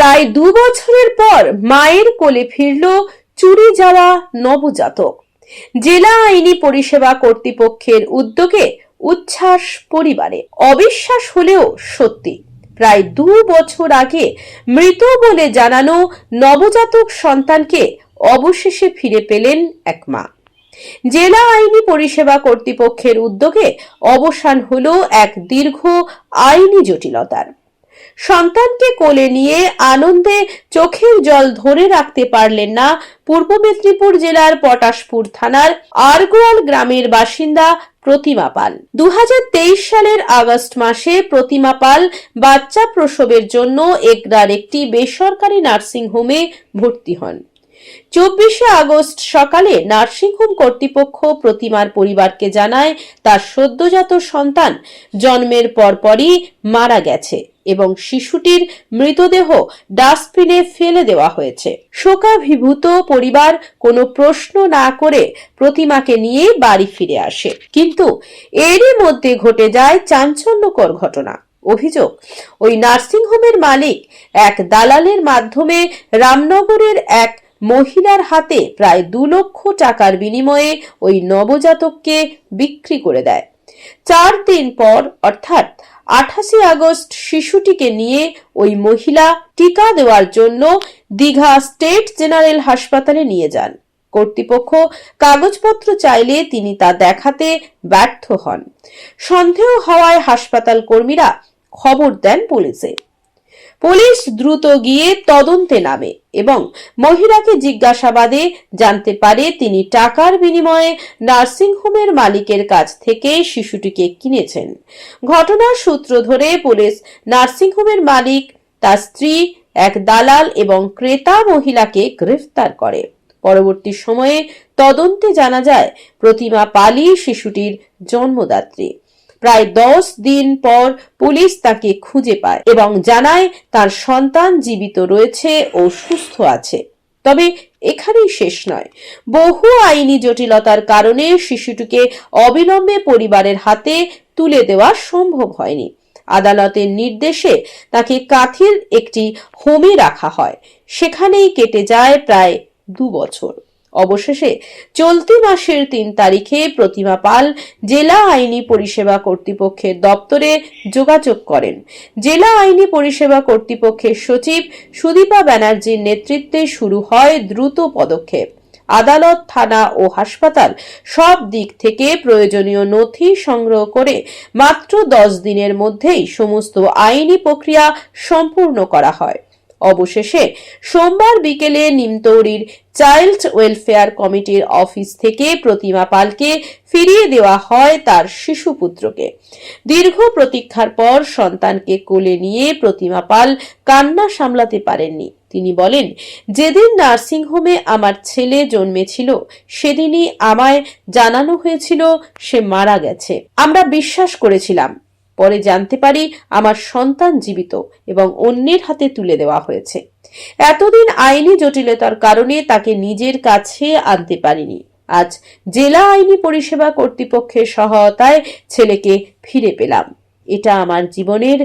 প্রায় দু বছরের পর মায়ের কোলে ফিরল চুরি যাওয়া নবজাতক। জেলা আইনি পরিষেবা কর্তৃপক্ষের উদ্যোগে উচ্ছ্বাস পরিবারে অবিশ্বাস হলেও সত্যি। প্রায় দু বছর আগে মৃত বলে জানানো নবজাতক সন্তানকে অবশেষে ফিরে পেলেন এক মা। জেলা আইনি পরিষেবা কর্তৃপক্ষের উদ্যোগে অবসান হলো এক দীর্ঘ আইনি জটিলতার। সন্তানকে কোলে নিয়ে আনন্দে চোখের জল ধরে রাখতে পারলেন না পূর্ব মেদিনীপুর জেলার পটাশপুর থানার আরগোয়াল গ্রামের বাসিন্দা প্রতিমা পাল। দু সালের আগস্ট মাসে প্রতিমা পাল বাচ্চা প্রসবের জন্য একরার একটি বেসরকারি নার্সিংহোমে ভর্তি হন। চব্বিশে আগস্ট সকালে নার্সিংহোম কর্তৃপক্ষ প্রতিমার পরিবারকে জানায়, তার সদ্যজাত সন্তান জন্মের পরপরই মারা গেছে। এবং শিশুটির মৃতদেহ ডাস্টবিনে ফেলে দেওয়া হয়েছে। শোকাভিভূত পরিবার কোনো প্রশ্ন না করে প্রতিমাকে নিয়ে বাড়ি ফিরে আসে। কিন্তু এরই মধ্যে ঘটে যায় চাঞ্চল্যকর ঘটনা। অভিযোগ, ওই নার্সিংহোমের মালিক এক দালালের মাধ্যমে রামনগরের এক মহিলার হাতে প্রায় দু লক্ষ টাকার বিনিময়ে ওই নবজাতককে বিক্রি করে দেয়। চার দিন পর, অর্থাৎ আঠাশে আগস্ট শিশুটিকে নিয়ে ওই মহিলা টিকা দেওয়ার জন্য দীঘা স্টেট জেনারেল হাসপাতালে নিয়ে যান। কর্তৃপক্ষ কাগজপত্র চাইলে তিনি তা দেখাতে ব্যর্থ হন। সন্দেহ হওয়ায় হাসপাতাল কর্মীরা খবর দেন পুলিশে। পুলিশ দ্রুত গিয়ে তদন্তে নামে এবং মহিলাকে জিজ্ঞাসাবাদে জানতে পারে তিনি টাকার বিনিময়ে নার্সিংহোমের মালিকের কাছ থেকে শিশুটিকে কিনেছেন। ঘটনার সূত্র ধরে পুলিশ নার্সিংহোমের মালিক, তার স্ত্রী, এক দালাল এবং ক্রেতা মহিলাকে গ্রেফতার করে। পরবর্তী সময়ে তদন্তে জানা যায়, প্রতিমা পালি শিশুটির জন্মদাত্রী। প্রায় দশ দিন পর পুলিশ তাকে খুঁজে পায় এবং জানায় তার সন্তান জীবিত রয়েছে ও সুস্থ আছে। তবে এখানেই শেষ নয়। বহু আইনি জটিলতার কারণে শিশুটিকে অবিলম্বে পরিবারের হাতে তুলে দেওয়া সম্ভব হয়নি। আদালতের নির্দেশে তাকে কাথির একটি হোমে রাখা হয়। সেখানেই কেটে যায় প্রায় দু বছর। অবশেষে চলতি মাসের তিন তারিখে প্রতিমা পাল জেলা আইনি পরিষেবা কর্তৃপক্ষের দপ্তরে যোগাযোগ করেন। জেলা আইনি পরিষেবা কর্তৃপক্ষের সচিব সুদীপা ব্যানার্জির নেতৃত্বে শুরু হয় দ্রুত পদক্ষেপ। আদালত, থানা ও হাসপাতাল সব দিক থেকে প্রয়োজনীয় নথি সংগ্রহ করে মাত্র দশ দিনের মধ্যেই সমস্ত আইনি প্রক্রিয়া সম্পূর্ণ করা হয়। অবশেষে সোমবার বিকেলে নিমতৌরির চাইল্ড ওয়েলফেয়ার কমিটির অফিস থেকে প্রতিমা পালকে ফিরিয়ে দেওয়া হয় তার শিশুপুত্রকে। দীর্ঘ প্রতীক্ষার পর সন্তানকে কোলে নিয়ে প্রতিমা পাল কান্না সামলাতে পারেননি। তিনি বলেন, যেদিন নার্সিংহোমে আমার ছেলে জন্মেছিল, সেদিনই আমায় জানানো হয়েছিল সে মারা গেছে। আমরা বিশ্বাস করেছিলাম পরে জানতে পারি আমার সন্তান জীবিত এবং অন্যের হাতে তুলে দেওয়া হয়েছে। এতদিন আইনি জটিলতার কারণে তাকে নিজের কাছে আনতে পারিনি। আজ জেলা আইনি পরিষেবা কর্তৃপক্ষের সহায়তায় ছেলেকে ফিরে পেলাম। এটা আমার জীবনের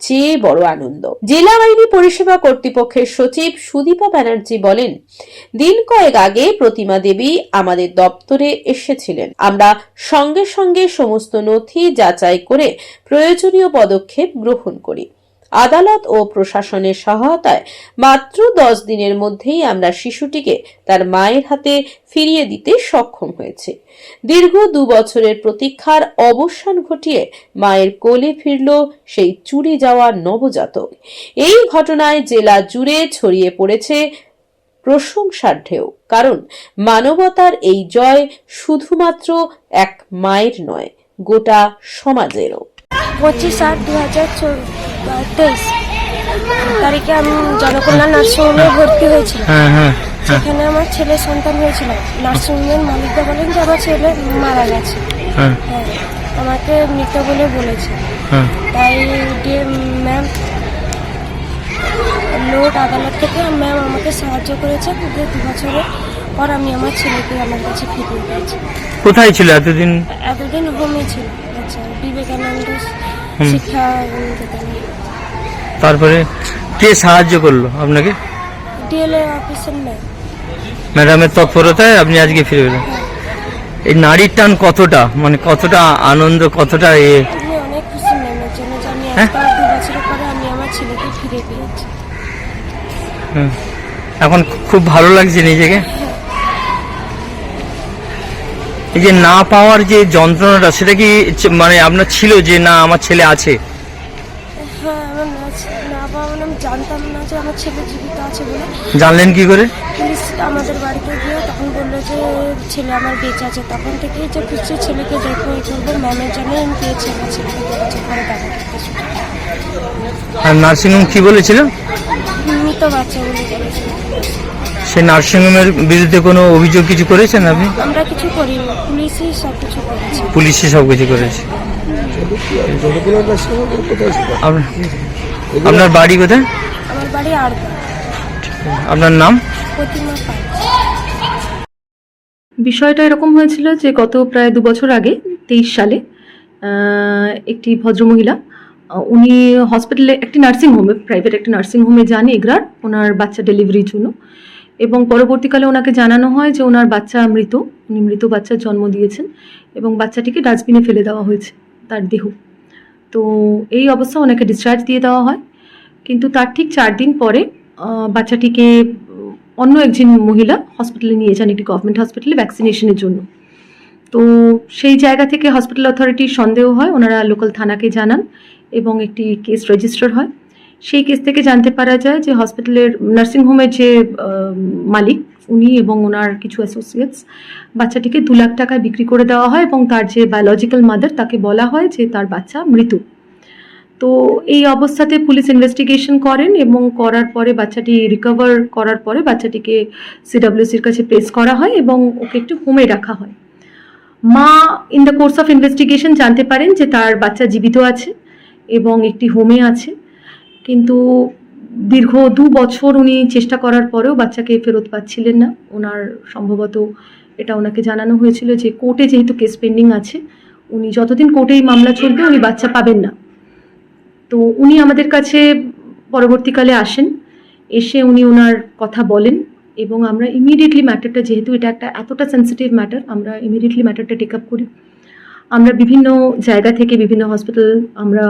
সবচেয়ে বড় আনন্দ। জেলা আইনি পরিষেবা কর্তৃপক্ষের সচিব সুদীপা ব্যানার্জি বলেন, দিন কয়েক আগে প্রতিমা দেবী আমাদের দপ্তরে এসেছিলেন। আমরা সঙ্গে সঙ্গে সমস্ত নথি যাচাই করে প্রয়োজনীয় পদক্ষেপ গ্রহণ করি। আদালত ও প্রশাসনের সহায়তায় মাত্র দশ দিনের মধ্যেই আমরা শিশুটিকে তার মায়ের হাতে ফিরিয়ে দিতে সক্ষম হয়েছে। দীর্ঘ দু বছরের প্রতীক্ষার অবসান ঘটিয়ে মায়ের কোলে ফিরল সেই চুরি যাওয়া নবজাতক। এই ঘটনায় জেলা জুড়ে ছড়িয়ে পড়েছে প্রশংসার ঢেউ, কারণ মানবতার এই জয় শুধুমাত্র এক মায়ের নয়, গোটা সমাজেরও। পঁচিশ আট দু হাজার তেইশ তারিখে আমি জনকল্যাণ নার্সিংহোমে ভর্তি হয়েছিলাম। হ্যাঁ হ্যাঁ হ্যাঁ। সেখানে আমার ছেলে সন্তান হয়েছিল। নার্সিংহোমের মালিকরা বলেন যে আমার ছেলে মারা গেছে। হ্যাঁ। আমাকে মৃত বলে বলেছে। তাই ম্যাম লোক আদালত থেকে ম্যাম আমাকে সাহায্য করেছে। দু বছরের পর আমি আমার ছেলেকে আমার কাছে ফিরিয়ে পেয়েছি। কোথায় ছিল? এতদিন এতদিন হোমে ছিল। আচ্ছা বিবেকানন্দ হুম। শিক্ষা নিকেতনে। তারপরে কে সাহায্য করল আপনাকে? ডিএলএ অফিসের ম্যাম ম্যাডামের তৎপরতায় আপনি আজকে ফিরে পেলেন এই নারীর টান কতটা? মানে কতটা আনন্দ কতটা এ? আমি অনেক খুশি ম্যামের জন্য যে আমি হ্যাঁ? আজকাল দু বছর পরে আমি আমার ছেলেকে ফিরে পেয়েছি। হুম। এখন খুব ভালো লাগছে নিজেকে। এই যে না পাওয়ার যে যন্ত্রণাটা সেটা কি মানে আপনার ছিল যে না আমার ছেলে আছে? হ্যাঁ মানে জানতাম না যে আমার ছেলে জীবিত আছে বলে। জানলেন কি করে? পুলিশ আমাদের বাড়িতে গিয়ে তখন বলল যে ছেলে আমার বেঁচে আছে। তখন থেকেই যে খুঁজছে ছেলেকে দেখব এই করব ম্যামের জন্য আমি পেয়েছি আমার ছেলেকে পরে দেখা আর নার্সিংহোম কি বলেছিল? মৃত বাচ্চা বলে বলেছিল। সে নার্সিংহোমের বিরুদ্ধে কোনো অভিযোগ কিছু করেছেন আপনি? আমরা কিছু করিনি। পুলিশই সব কিছু করেছে। পুলিশই সব কিছু করেছে। আপনার- আপনার বাড়ি কোথায়? আমার বাড়ি আর আপনার নাম? প্রতিমা পাই বিষয়টা এরকম হয়েছিল যে গত প্রায় দু বছর আগে তেইশ সালে আহ, একটি ভদ্রমহিলা আহ, উনি হসপিটালে একটি নার্সিং হোমে প্রাইভেট একটি নার্সিং হোমে যান এগরার ওনার বাচ্চা ডেলিভারির জন্য। এবং পরবর্তীকালে ওনাকে জানানো হয় যে ওনার বাচ্চা মৃত, উনি মৃত বাচ্চার জন্ম দিয়েছেন এবং বাচ্চাটিকে ডাস্টবিনে ফেলে দেওয়া হয়েছে তার দেহ। তো এই অবস্থা ওনাকে ডিসচার্জ দিয়ে দেওয়া হয়। কিন্তু তার ঠিক চার দিন পরে বাচ্চাটিকে অন্য একজন মহিলা হসপিটালে নিয়ে যান একটি গভর্নমেন্ট হসপিটালে ভ্যাকসিনেশনের জন্য। তো সেই জায়গা থেকে হসপিটাল অথরিটির সন্দেহ হয়, ওনারা লোকাল থানাকে জানান এবং একটি কেস রেজিস্টার হয়। সেই কেস থেকে জানতে পারা যায় যে হসপিটালের নার্সিংহোমের যে মালিক, উনি এবং ওনার কিছু অ্যাসোসিয়েটস বাচ্চাটিকে দু লাখ টাকায় বিক্রি করে দেওয়া হয় এবং তার যে বায়োলজিক্যাল মাদার তাকে বলা হয় যে তার বাচ্চা মৃত তো এই অবস্থাতে পুলিশ ইনভেস্টিগেশন করেন এবং করার পরে বাচ্চাটি রিকভার করার পরে বাচ্চাটিকে সিডাব্লিউসির কাছে প্লেস করা হয় এবং ওকে একটু হোমে রাখা হয়। মা in the course of investigation জানতে পারেন যে তার বাচ্চা জীবিত আছে এবং একটি হোমে আছে। কিন্তু দীর্ঘ দু বছর উনি চেষ্টা করার পরেও বাচ্চাকে ফেরত পাচ্ছিলেন না। ওনার সম্ভবত এটা ওনাকে জানানো হয়েছিল যে কোর্টে যেহেতু কেস পেন্ডিং আছে, উনি যতদিন কোর্টে এই মামলা চলবে, উনি বাচ্চা পাবেন না। তো উনি আমাদের কাছে পরবর্তীকালে আসেন, এসে উনি ওনার কথা বলেন এবং আমরা ইমিডিয়েটলি ম্যাটারটা যেহেতু এটা একটা এতটা সেন্সিটিভ ম্যাটার আমরা ইমিডিয়েটলি ম্যাটারটা টেক আপ করি। আমরা বিভিন্ন জায়গা থেকে বিভিন্ন হসপিটাল আমরা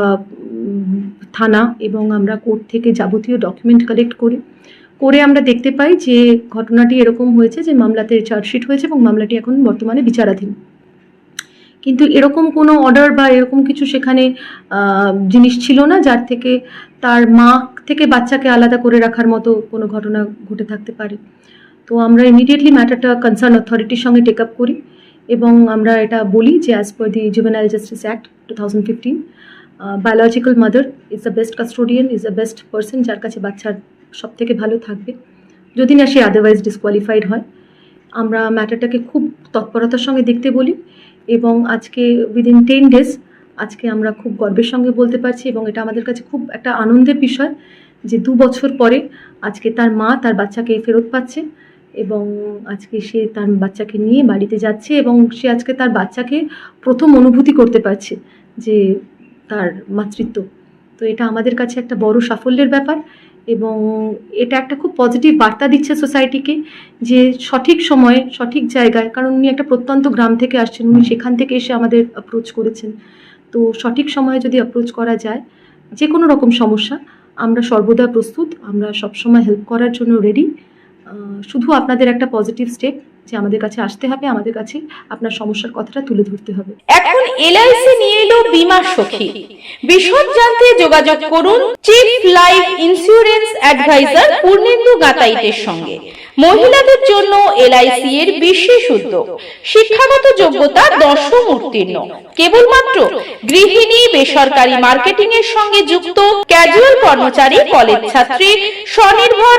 থানা এবং আমরা কোর্ট থেকে যাবতীয় ডকুমেন্ট কালেক্ট করি। করে আমরা দেখতে পাই যে ঘটনাটি এরকম হয়েছে যে মামলাতে চার্জশিট হয়েছে এবং মামলাটি এখন বর্তমানে বিচারাধীন। কিন্তু এরকম কোনো অর্ডার বা এরকম কিছু সেখানে জিনিস ছিল না যার থেকে তার মা থেকে বাচ্চাকে আলাদা করে রাখার মতো কোনো ঘটনা ঘটে থাকতে পারে। তো আমরা ইমিডিয়েটলি ম্যাটারটা কনসার্ন অথরিটির সঙ্গে টেক আপ করি এবং আমরা এটা বলি যে as per the juvenile justice act two thousand fifteen biological mother is the best custodian is the best person যার কাছে বাচ্চার সব থেকে ভালো থাকবে। যদি না সে আদারওয়াইজ ডিসকোয়ালিফাইড হয়, আমরা ম্যাটারটাকে খুব তৎপরতার সঙ্গে দেখতে বলি এবং আজকে উইদিন টেন ডেজ আজকে আমরা খুব গর্বের সঙ্গে বলতে পারছি এবং এটা আমাদের কাছে খুব একটা আনন্দের বিষয় যে দু বছর পরে আজকে তার মা তার বাচ্চাকে ফেরত পাচ্ছে এবং আজকে সে তার বাচ্চাকে নিয়ে বাড়িতে যাচ্ছে এবং সে আজকে তার বাচ্চাকে প্রথম অনুভূতি করতে পারছে যে তার মাতৃত্ব। তো এটা আমাদের কাছে একটা বড় সাফল্যের ব্যাপার এবং এটা একটা খুব পজিটিভ বার্তা দিচ্ছে সোসাইটিকে যে সঠিক সময়ে, সঠিক জায়গায়, কারণ উনি একটা প্রত্যন্ত গ্রাম থেকে আসছেন, উনি সেখান থেকে এসে আমাদের অ্যাপ্রোচ করেছেন। তো সঠিক সময়ে যদি অ্যাপ্রোচ করা যায় যে কোনো রকম সমস্যা, আমরা সর্বদা প্রস্তুত, আমরা সবসময় হেল্প করার জন্য রেডি শুধু আপনাদের একটা পজিটিভ স্টেপ যে আমাদের কাছে আসতে হবে, আমাদের কাছে আপনার সমস্যার কথাটা তুলে ধরতে হবে। এখন এলআইসি নিয়ে এলো বিমা সখী। বিশদ জানতে যোগাযোগ করুন chief life insurance advisor Purnendu গাতাইতের সঙ্গে। মহিলাদের জন্য এলআইসি এর বিশেষ উদ্যোগ। শিক্ষাগত যোগ্যতা দশম উত্তীর্ণ। কেবলমাত্র গৃহিণী, বেসরকারি মার্কেটিং এর সঙ্গে যুক্ত ক্যাজুয়াল কর্মচারী কলেজ ছাত্রী, স্বনির্ভর